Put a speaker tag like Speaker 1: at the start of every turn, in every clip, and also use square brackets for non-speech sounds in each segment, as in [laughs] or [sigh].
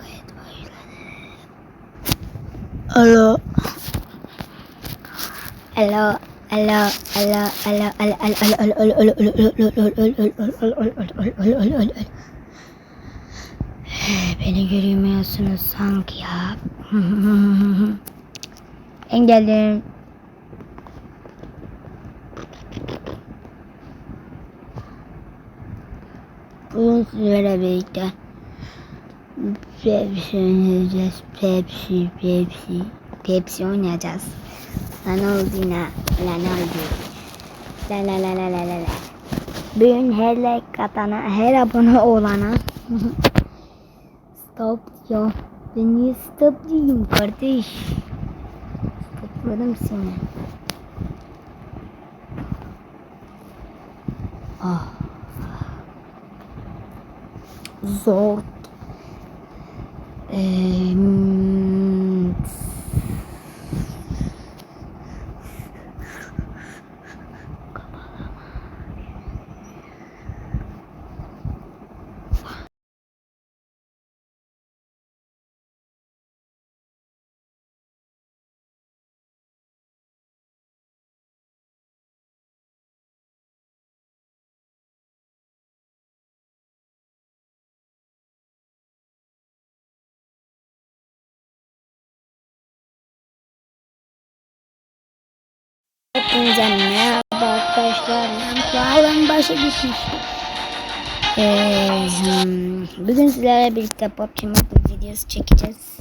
Speaker 1: Kayıt başladı. Alo. Alo. Alo. Alo. Alo. Alo. Alo. Alo. Alo. Alo. Alo. Alo. Beni göremiyorsunuz sanki ya. Ben geldim. Bugün sizlerle birlikte Pepsi oynayacağız. Pepsi, Pepsi, Pepsi oynayacağız. Lan oldu yine. Lan oldu. La la la la la la la. Bugün her like atana, her abone olana [laughs] Stop ya. Ben niye stop diyeyim kardeş? Stopladım seni. Ah. Zor. Eh, mm, Hepinize merhaba arkadaşlar. Ben başa gitmiş. Ee, bugün sizlerle birlikte PUBG Mobile videosu çekeceğiz.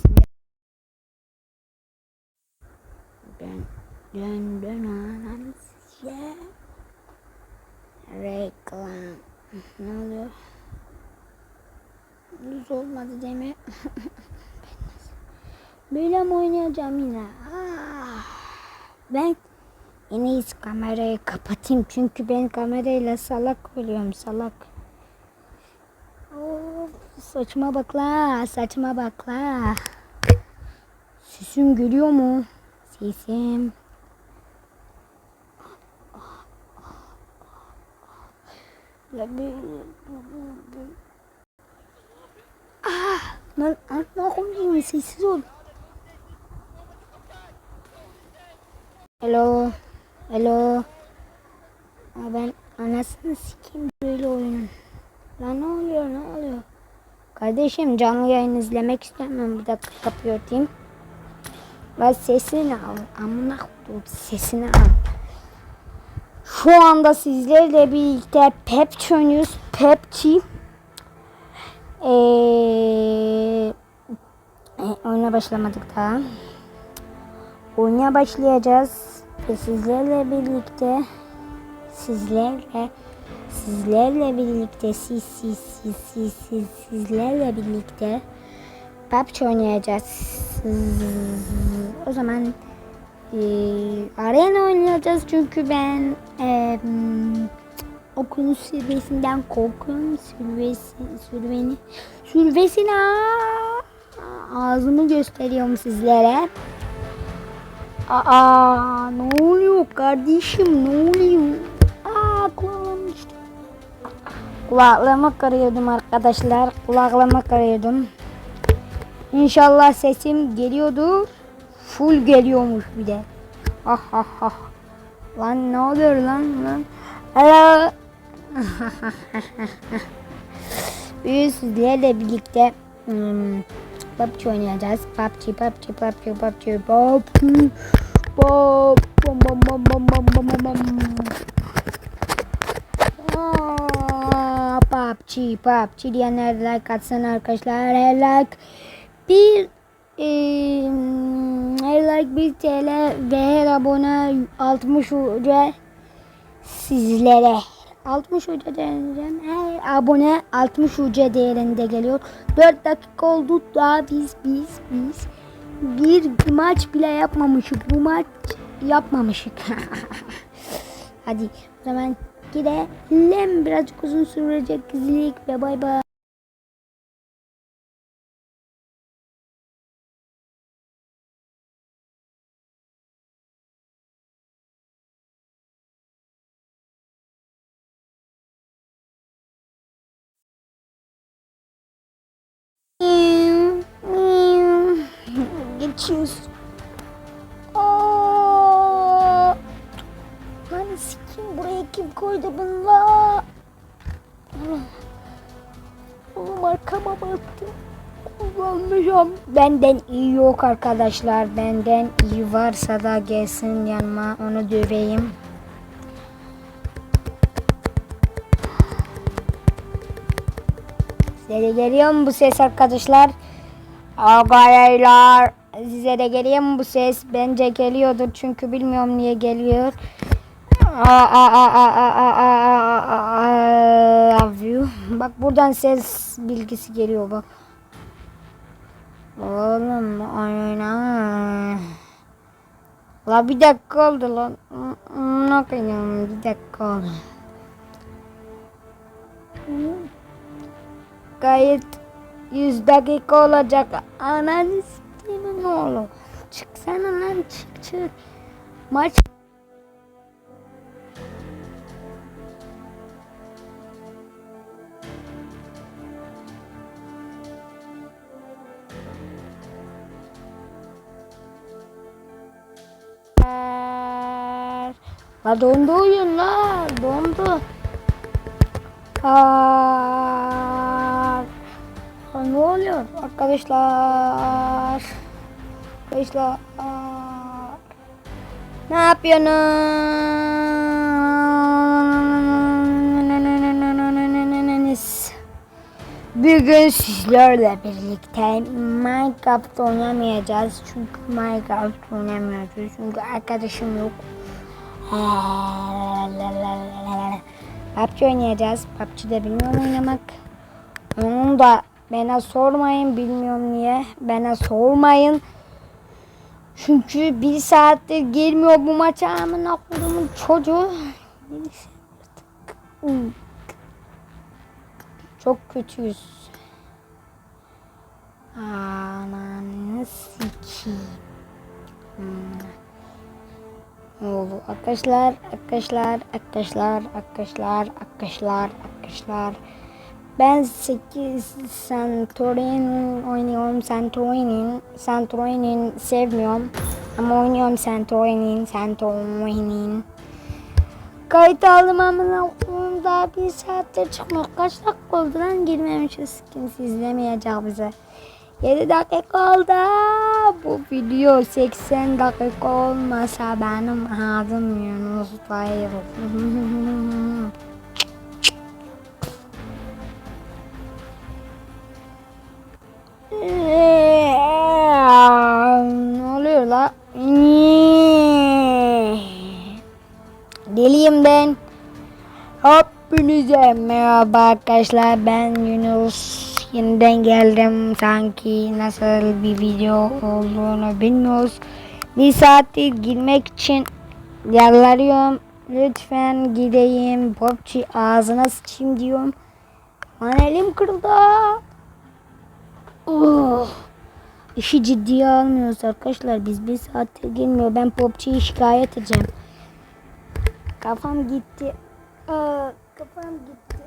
Speaker 1: Dön dön dön anam size. Reklam. Ne oluyor? Düz olmadı değil mi? [laughs] Böyle mi oynayacağım yine? Ah. Ben en iyisi kamerayı kapatayım çünkü ben kamerayla salak oluyorum salak. Saçma bak la saçma bak la. Sesim geliyor mu? Sesim. Ah! Lan Allah'ım sessiz ol. Hello. Hello. Aa, ben anasını sikeyim böyle oyunun. Lan ne oluyor ne oluyor? Kardeşim canlı yayın izlemek istemiyorum. Bir dakika kapıyı örteyim. Ben sesini al. Amına koyduğum sesini al. Şu anda sizlerle birlikte PEPC oynuyoruz. PEPC. Ee, e, oyuna başlamadık daha. Oyuna başlayacağız ve sizlerle birlikte sizlerle sizlerle birlikte siz siz siz siz siz sizlerle birlikte PUBG oynayacağız. O zaman e, arena oynayacağız çünkü ben e, okulun sürvesinden korkuyorum. Sürvesi, sürveni, sürvesine ağzımı gösteriyorum sizlere. Aa ne oluyor kardeşim ne oluyor? Aa kulağım işte. Kulaklığımı kırıyordum arkadaşlar. Kulaklığımı kırıyordum. İnşallah sesim geliyordu. Full geliyormuş bir de. Ah ah ah. Lan ne oluyor lan lan? Hello. [laughs] Bugün sizlerle birlikte hmm, PUBG oynayacağız. PUBG, PUBG, PUBG, PUBG, PUBG. Bom, bom, bom, PUBG, PUBG diyenler like atsın arkadaşlar. Her like bir her like 1 TL ve her abone 60 ücret sizlere. 60 uca değerinden her abone 60 uca değerinde geliyor. 4 dakika oldu daha biz biz biz bir maç bile yapmamışık. Bu maç yapmamışık. [laughs] Hadi o zaman gidelim. Birazcık uzun sürecek gizlilik ve bay bay. Kaçıyoruz. Aa! Lan sikim buraya kim koydu bunu la? Oğlum arkama baktım. Kullanmayacağım. Benden iyi yok arkadaşlar. Benden iyi varsa da gelsin yanıma onu döveyim. Size geliyor mu bu ses arkadaşlar? Arkadaşlar Size de geliyor mu bu ses? Bence geliyordur çünkü bilmiyorum niye geliyor. Bak buradan ses bilgisi geliyor bak. Oğlum aynen. La bir dakika oldu lan. Ne koyayım bir dakika oldu. Gayet 100 dakika olacak. Ananız s**timin oğlum. Çıksana lan çık çık. Maç La dondu oyun la dondu. Aa, ne oluyor arkadaşlar? Arkadaşlar. Ne yapıyorsunuz? Bugün sizlerle birlikte Minecraft oynamayacağız. Çünkü Minecraft oynamıyoruz. Çünkü arkadaşım yok. PUBG oynayacağız. PUBG'de bilmiyorum oynamak. Onu da bana sormayın. Bilmiyorum niye. Bana sormayın. Çünkü bir saattir girmiyor bu maça amına koyduğumun çocuğu. Çok kötüyüz. Ananı sikeyim. Hmm. oldu? Arkadaşlar, arkadaşlar, arkadaşlar, arkadaşlar, arkadaşlar, arkadaşlar. Ben 8 Santorini oynuyorum. Santorini, Santorini sevmiyorum. Ama oynuyorum Santorini, Santorini. Kayıt aldım ama daha bir saatte çıkmıyor. Kaç dakika oldu lan girmemişiz. Kimse izlemeyecek bize. 7 dakika oldu. Bu video 80 dakika olmasa benim adım Yunus [laughs] ne oluyor la? Deliyim ben. Hepinize merhaba arkadaşlar. Ben Yunus. Yeniden geldim. Sanki nasıl bir video olduğunu bilmiyoruz. Bir saattir girmek için yalvarıyorum. Lütfen gideyim. Popçi ağzına sıçayım diyorum. Lan elim kırıldı oh. İşi ciddiye almıyoruz arkadaşlar. Biz bir saattir girmiyor. Ben popçiyi şikayet edeceğim. Kafam gitti. Aa, kafam gitti.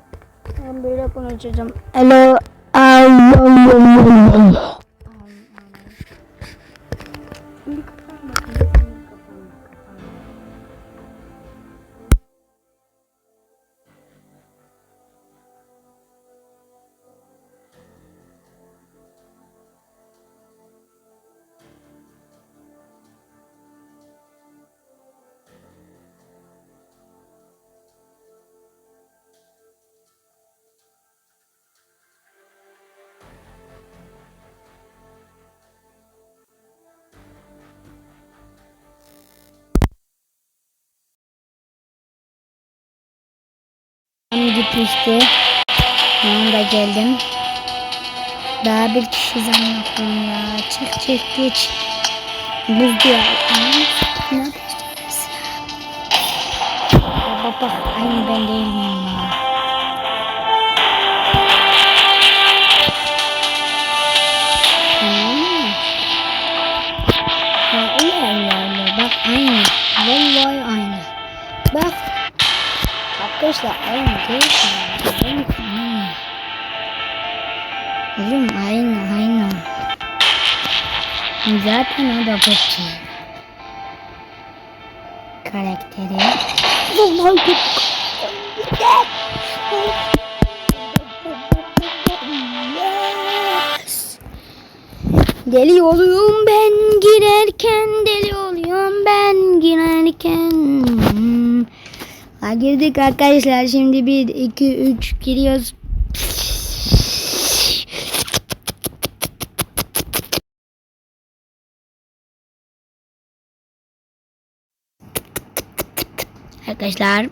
Speaker 1: Ben böyle konuşacağım. Hello Allah. Şimdi Tam gitmişti. Ben da geldim. Daha bir kişi zannettim ya. Çık çık geç. Buz diyor. Ne yapacağız ya? Baba aynı ben değil Arkadaşlar aynı değil mi? Oğlum aynı aynı. Zaten o da PUBG. Karakteri. Vallahi. Deli oluyorum ben girerken deli oluyorum ben girerken. Girdik arkadaşlar şimdi 1 2 3 giriyoruz. Arkadaşlar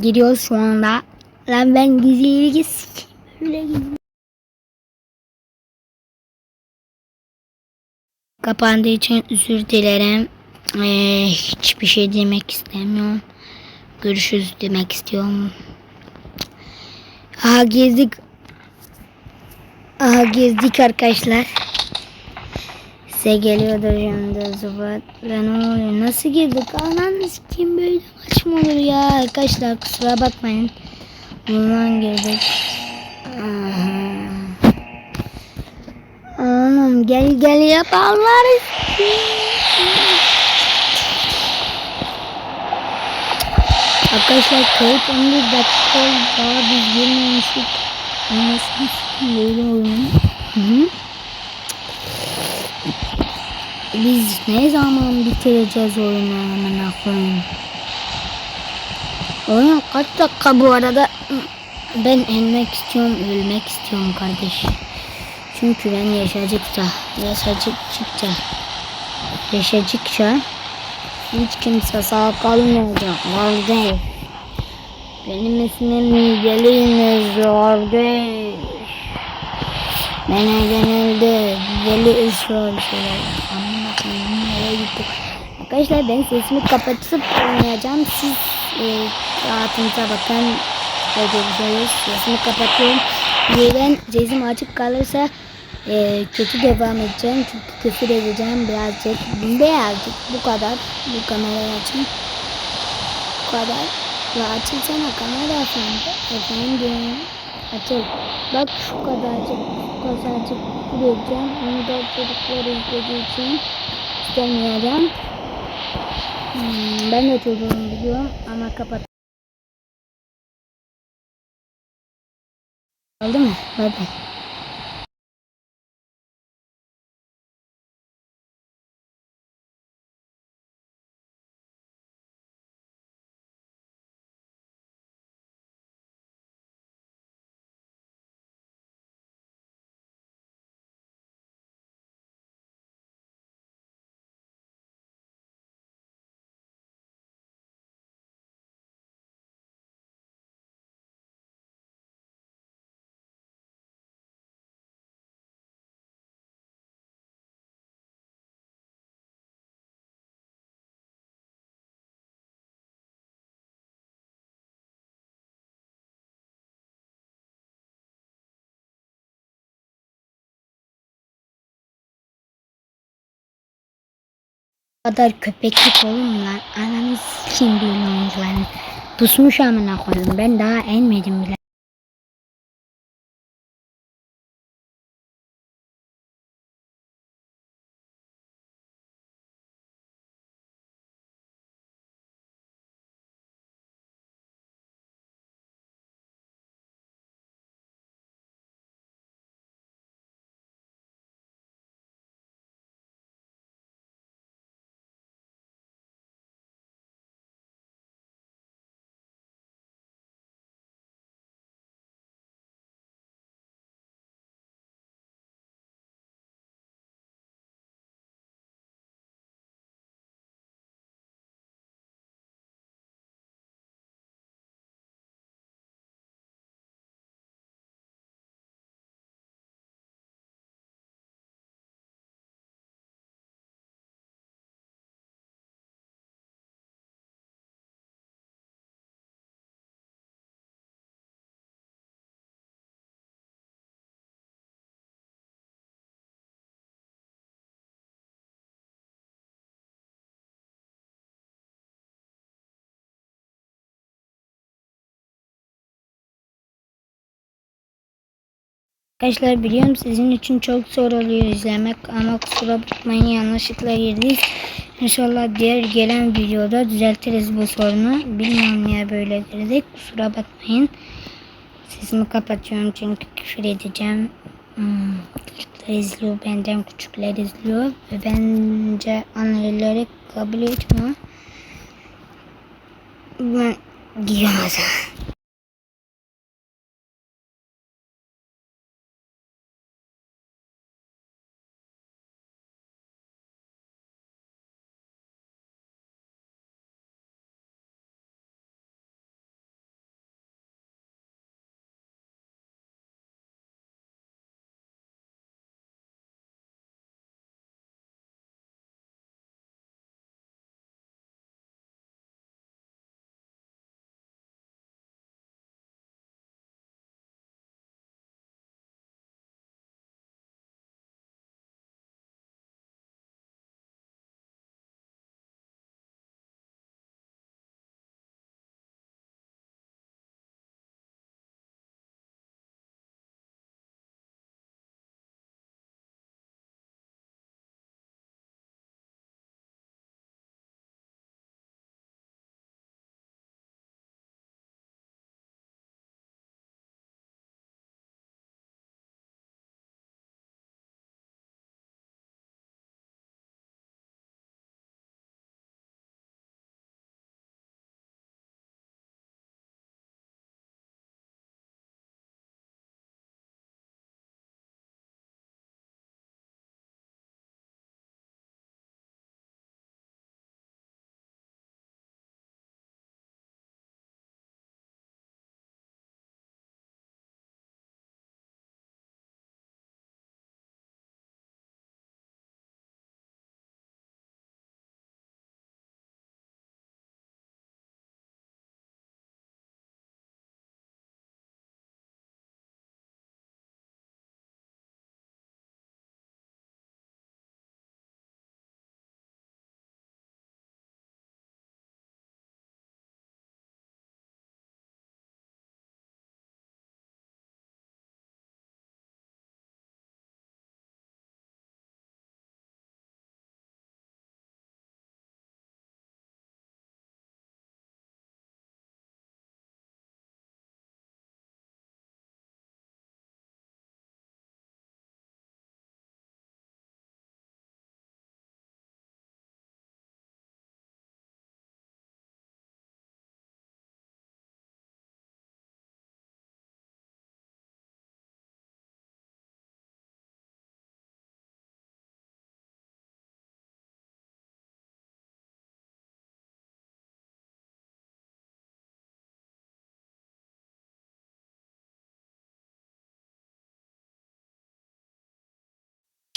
Speaker 1: giriyoruz şu anda. Lan ben gizli. Kapandığı için özür dilerim. Ee, hiçbir şey demek istemiyorum. Görüşürüz demek istiyorum. Aha gezdik. Aha gezdik arkadaşlar. Size geliyordur şimdi Zubat. Ve ne oluyor? Nasıl girdik? Ananı kim böyle maç olur ya? Arkadaşlar kusura bakmayın. Bundan girdik. Aha. Anam gel gel yaparlar. Arkadaşlar kayıt 11 dakika. Daha biz girmemiştik. Anlasın böyle oyunu. Biz ne zaman bitireceğiz oyunu amına koyayım. Oyun kaç dakika bu arada? Ben ölmek istiyorum, ölmek istiyorum kardeş. Çünkü ben yaşadıkça, yaşadıkça, yaşadıkça hiç kimse sağ kalmayacak kardeş. Benim ismim Mideli'niz kardeş. Bana genelde deli İsrail şeyler. Amına koyayım nereye gittik? Arkadaşlar ben sesimi kapatıp oynayacağım. Siz e, rahatınıza bakın. Sesimi kapatıyorum. Birden sesim açık kalırsa e, kötü devam edeceğim. Çünkü küfür edeceğim birazcık. Birazcık bu kadar. Bu kamerayı açın. Bu kadar. Ya açılsana kamera efendi. Efendim. Açıl. Bak şu kadarcık, şu kadarcık gireceğim. Onu da çocuklar izlediği için istemeyeceğim. Hmm, ben de çocuğum biliyorum ama kapat. Oldu mu? Hadi. Bu kadar köpeklik olur mu lan? Ananı sikeyim böyle oyuncuların. Pusmuş amına koyayım. Ben daha enmedim bile. Arkadaşlar biliyorum sizin için çok zor oluyor izlemek ama kusura bakmayın yanlışlıkla girdik. İnşallah diğer gelen videoda düzeltiriz bu sorunu. Bilmiyorum niye böyle girdik kusura bakmayın. Sesimi kapatıyorum çünkü küfür edeceğim. Hmm, çocuklar izliyor benden küçükler izliyor ve bence anneleri kabul etmiyor. Ben gidiyorum.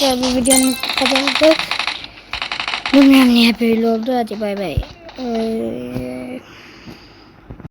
Speaker 1: Ya bu videomuz bu kadardı. Bilmiyorum niye böyle oldu. Hadi bay bay. Ee,